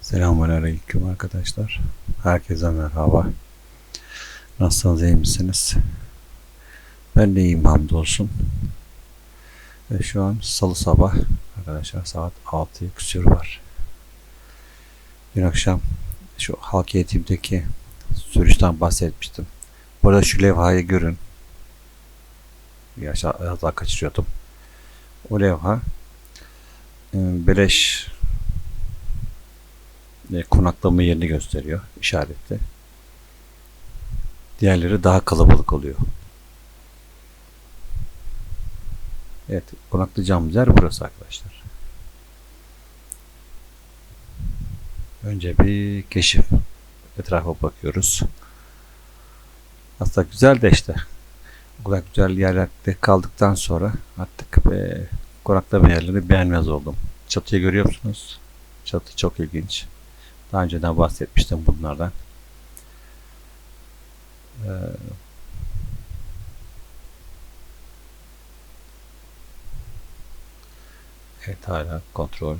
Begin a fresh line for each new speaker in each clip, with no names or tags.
Selamünaleyküm arkadaşlar. Herkese merhaba. Nasılsınız, iyi misiniz? Ben de iyiyim hamdolsun. Ve şu an salı sabah arkadaşlar saat 6'yı küsür var. Dün akşam şu halk eğitimdeki sürüşten bahsetmiştim. Burada şu levhayı görün. Az daha kaçırıyordum. O levha e, beleş e, konaklama yerini gösteriyor işaretli. Diğerleri daha kalabalık oluyor. Evet, konaklayacağımız yer burası arkadaşlar. Önce bir keşif etrafa bakıyoruz. Aslında güzel de işte. O kadar güzel yerlerde kaldıktan sonra artık e, konaklama yerlerini beğenmez oldum. Çatıyı görüyor musunuz? Çatı çok ilginç. Daha önceden bahsetmiştim bunlardan. Ee, evet hala kontrol.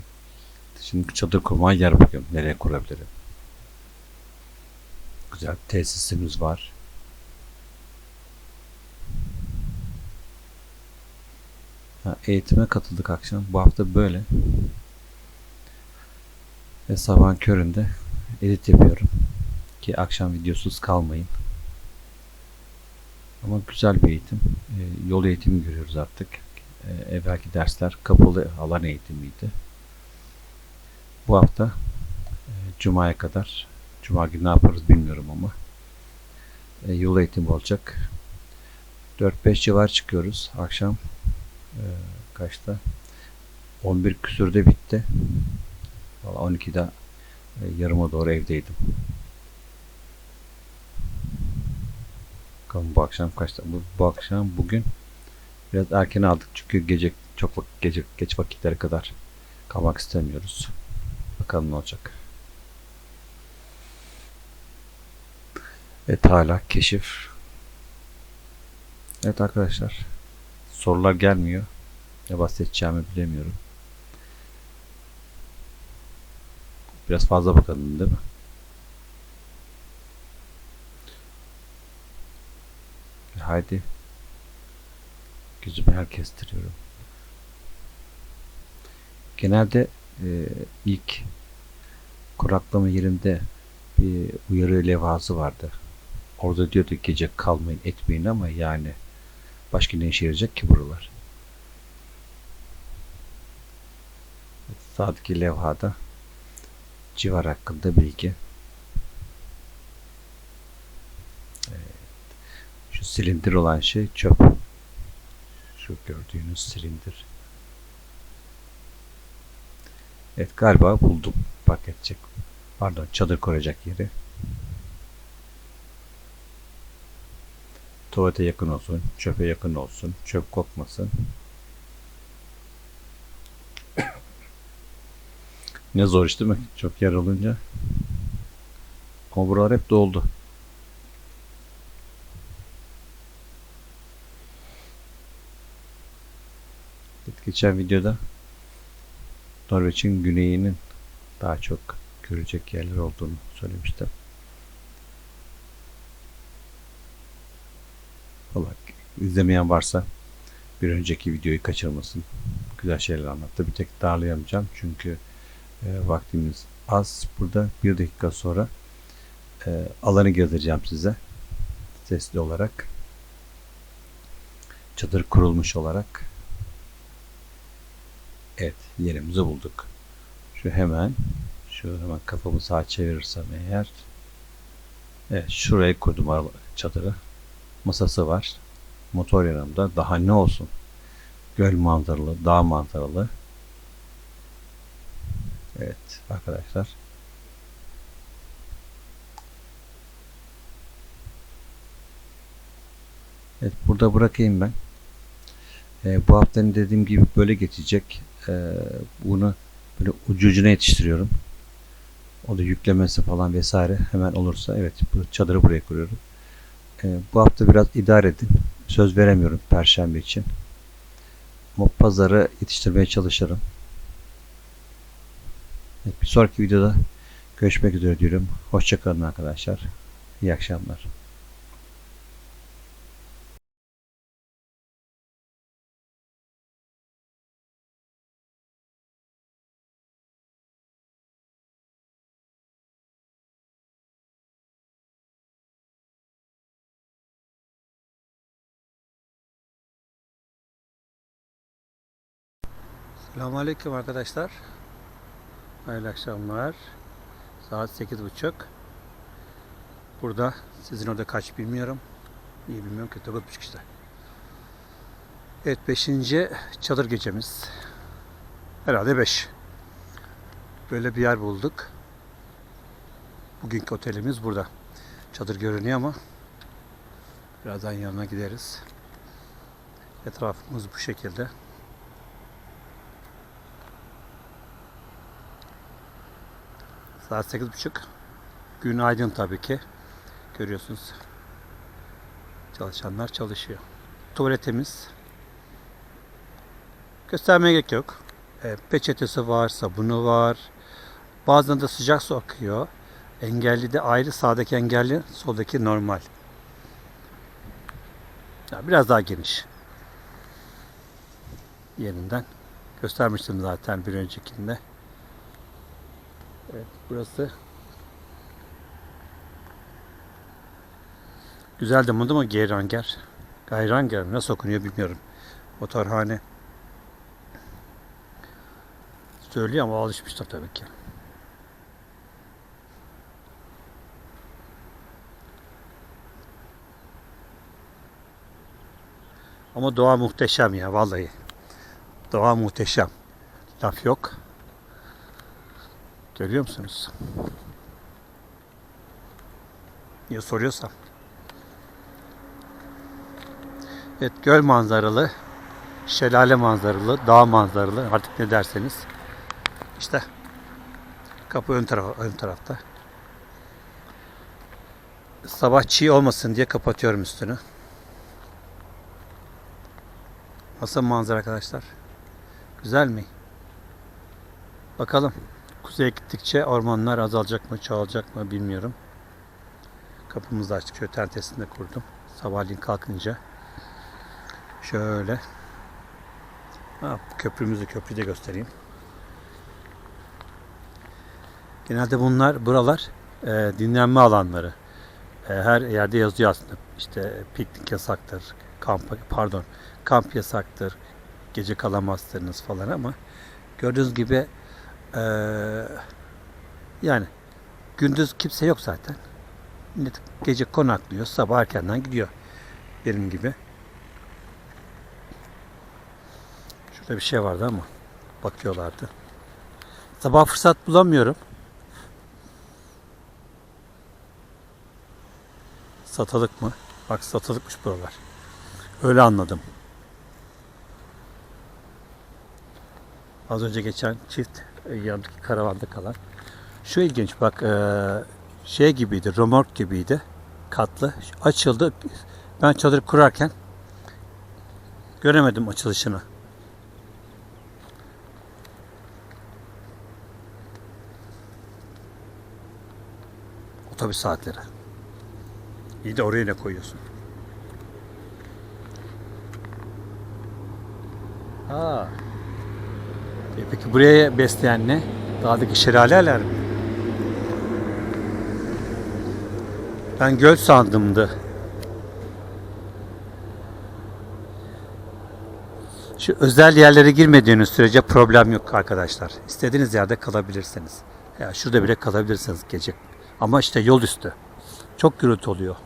Şimdi çadır kurmaya yer bakıyorum. Nereye kurabilirim? Güzel tesisimiz var. Eğitime katıldık akşam. Bu hafta böyle. Ve sabahın köründe edit yapıyorum. Ki akşam videosuz kalmayın. Ama güzel bir eğitim. E, yol eğitimi görüyoruz artık. E, evvelki dersler kapalı alan eğitimiydi. Bu hafta e, Cuma'ya kadar Cuma günü ne yaparız bilmiyorum ama e, yol eğitimi olacak. 4-5 civar çıkıyoruz. Akşam e, kaçta? 11 küsürde bitti. Valla 12'de e, yarıma doğru evdeydim. Bakalım bu akşam kaçta? Bu, bu akşam bugün biraz erken aldık çünkü gece çok gece geç vakitlere kadar kalmak istemiyoruz. Bakalım ne olacak. Evet hala keşif. Evet arkadaşlar. Sorular gelmiyor. Ne bahsedeceğimi bilemiyorum. Biraz fazla bakalım değil mi? E, Haydi. Gözümü her kestiriyorum. Genelde e, ilk kuraklama yerinde bir uyarı levhası vardı. Orada diyordu gece kalmayın etmeyin ama yani başka ne işe yarayacak ki buralar? Sağdaki levhada civar hakkında bilgi. Evet. Şu silindir olan şey çöp. Şu gördüğünüz silindir. Evet galiba buldum. Park edecek. Pardon çadır kuracak yeri. Tuvalete yakın olsun. Çöpe yakın olsun. Çöp kokmasın. Ne zor iş değil mi? Çok yer olunca. Ama hep doldu. Geçen videoda Norveç'in güneyinin daha çok görecek yerler olduğunu söylemiştim. Valla izlemeyen varsa bir önceki videoyu kaçırmasın. Güzel şeyler anlattı. Bir tek darlayamayacağım çünkü e, vaktimiz az. Burada bir dakika sonra e, alanı gezdireceğim size. Sesli olarak. Çadır kurulmuş olarak. Evet yerimizi bulduk. Şu hemen şu hemen kafamı sağa çevirirsem eğer Evet şuraya kurdum çadırı. Masası var. Motor yanımda. Daha ne olsun? Göl manzaralı, dağ manzaralı. Evet arkadaşlar. Evet burada bırakayım ben. Ee, bu haftanın dediğim gibi böyle geçecek. Ee, bunu böyle ucu ucuna yetiştiriyorum. O da yüklemesi falan vesaire hemen olursa evet bu çadırı buraya kuruyorum. Ee, bu hafta biraz idare edin. söz veremiyorum perşembe için. Ama pazarı yetiştirmeye çalışırım. Bir sonraki videoda görüşmek üzere diyorum. Hoşçakalın arkadaşlar. İyi akşamlar. Selamünaleyküm arkadaşlar. Hayırlı akşamlar. Saat 8.30. Burada sizin orada kaç bilmiyorum. İyi bilmiyorum ki 9.30 işte. Evet 5. çadır gecemiz. Herhalde 5. Böyle bir yer bulduk. Bugünkü otelimiz burada. Çadır görünüyor ama birazdan yanına gideriz. Etrafımız bu şekilde. Saat 8.30. Gün aydın tabii ki. Görüyorsunuz. Çalışanlar çalışıyor. Tuvaletimiz. Göstermeye gerek yok. E, peçetesi var, sabunu var. Bazen de sıcak su akıyor. Engelli de ayrı. Sağdaki engelli, soldaki normal. Ya biraz daha geniş. Yerinden. Göstermiştim zaten bir öncekinde. Evet, burası güzel de mi ama Geyranger. Gayranger mi? nasıl okunuyor bilmiyorum. Motorhane. Söylüyor ama alışmıştır tabii ki. Ama doğa muhteşem ya vallahi. Doğa muhteşem. Laf yok. Görüyor musunuz? Niye soruyorsam. Evet göl manzaralı, şelale manzaralı, dağ manzaralı artık ne derseniz. İşte kapı ön, taraf, ön tarafta. Sabah çiğ olmasın diye kapatıyorum üstünü. Nasıl manzara arkadaşlar? Güzel mi? Bakalım. Kuzeye gittikçe ormanlar azalacak mı, çoğalacak mı bilmiyorum. Kapımızı açtık. Şöyle tentesini kurdum. Sabahleyin kalkınca. Şöyle. Ha, köprümüzü köprüyü göstereyim. Genelde bunlar buralar e, dinlenme alanları. E, her yerde yazıyor aslında. İşte piknik yasaktır, kamp pardon, kamp yasaktır, gece kalamazsınız falan ama gördüğünüz gibi ee, yani gündüz kimse yok zaten. Millet gece konaklıyor, sabah erkenden gidiyor. Benim gibi. Şurada bir şey vardı ama bakıyorlardı. Sabah fırsat bulamıyorum. Satılık mı? Bak satılıkmış buralar. Öyle anladım. Az önce geçen çift yanındaki karavanda kalan. Şu ilginç bak e, şey gibiydi, romork gibiydi. Katlı. Açıldı. Ben çadır kurarken göremedim açılışını. Otobüs saatleri. İyi de oraya ne koyuyorsun? Aa. E peki buraya besleyen ne? Dağdaki şelaleler mi? Ben göl sandımdı. Şu özel yerlere girmediğiniz sürece problem yok arkadaşlar. İstediğiniz yerde kalabilirsiniz. Ya şurada bile kalabilirsiniz gece. Ama işte yol üstü. Çok gürültü oluyor.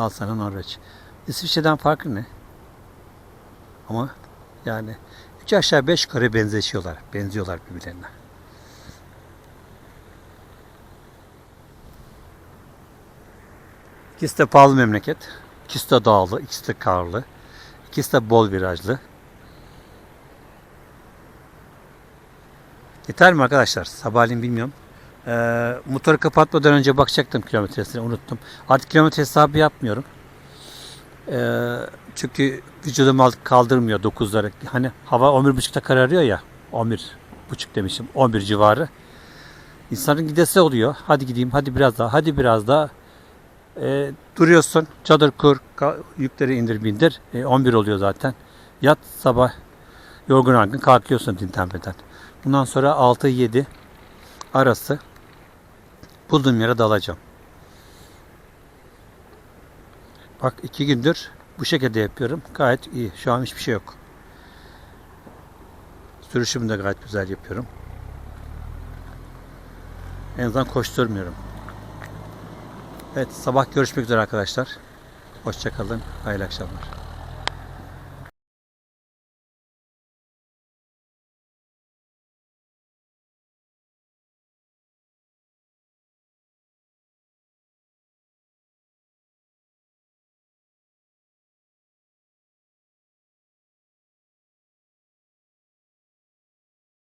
Al sana Norveç. İsviçre'den farkı ne? Ama yani üç aşağı beş yukarı benzeşiyorlar. Benziyorlar birbirlerine. İkisi de pahalı memleket. İkisi de dağlı, ikisi de karlı. İkisi de bol virajlı. Yeter mi arkadaşlar? Sabahleyin bilmiyorum. Ee, motoru kapatmadan önce bakacaktım kilometresine unuttum. Artık kilometre hesabı yapmıyorum. Ee, çünkü vücudum kaldırmıyor 9'ları. Hani hava 11.30'da kararıyor ya. 11 buçuk demişim. 11 civarı. İnsanın gidesi oluyor. Hadi gideyim, hadi biraz daha, hadi biraz daha. Ee, duruyorsun, çadır kur, yükleri indir bindir. Ee, 11 oluyor zaten. Yat sabah yorgun argın kalkıyorsun dinlenmeden. Bundan sonra 6-7 arası bulduğum yere dalacağım. Bak iki gündür bu şekilde yapıyorum. Gayet iyi. Şu an hiçbir şey yok. Sürüşümü de gayet güzel yapıyorum. En azından koşturmuyorum. Evet sabah görüşmek üzere arkadaşlar. Hoşçakalın. Hayırlı akşamlar.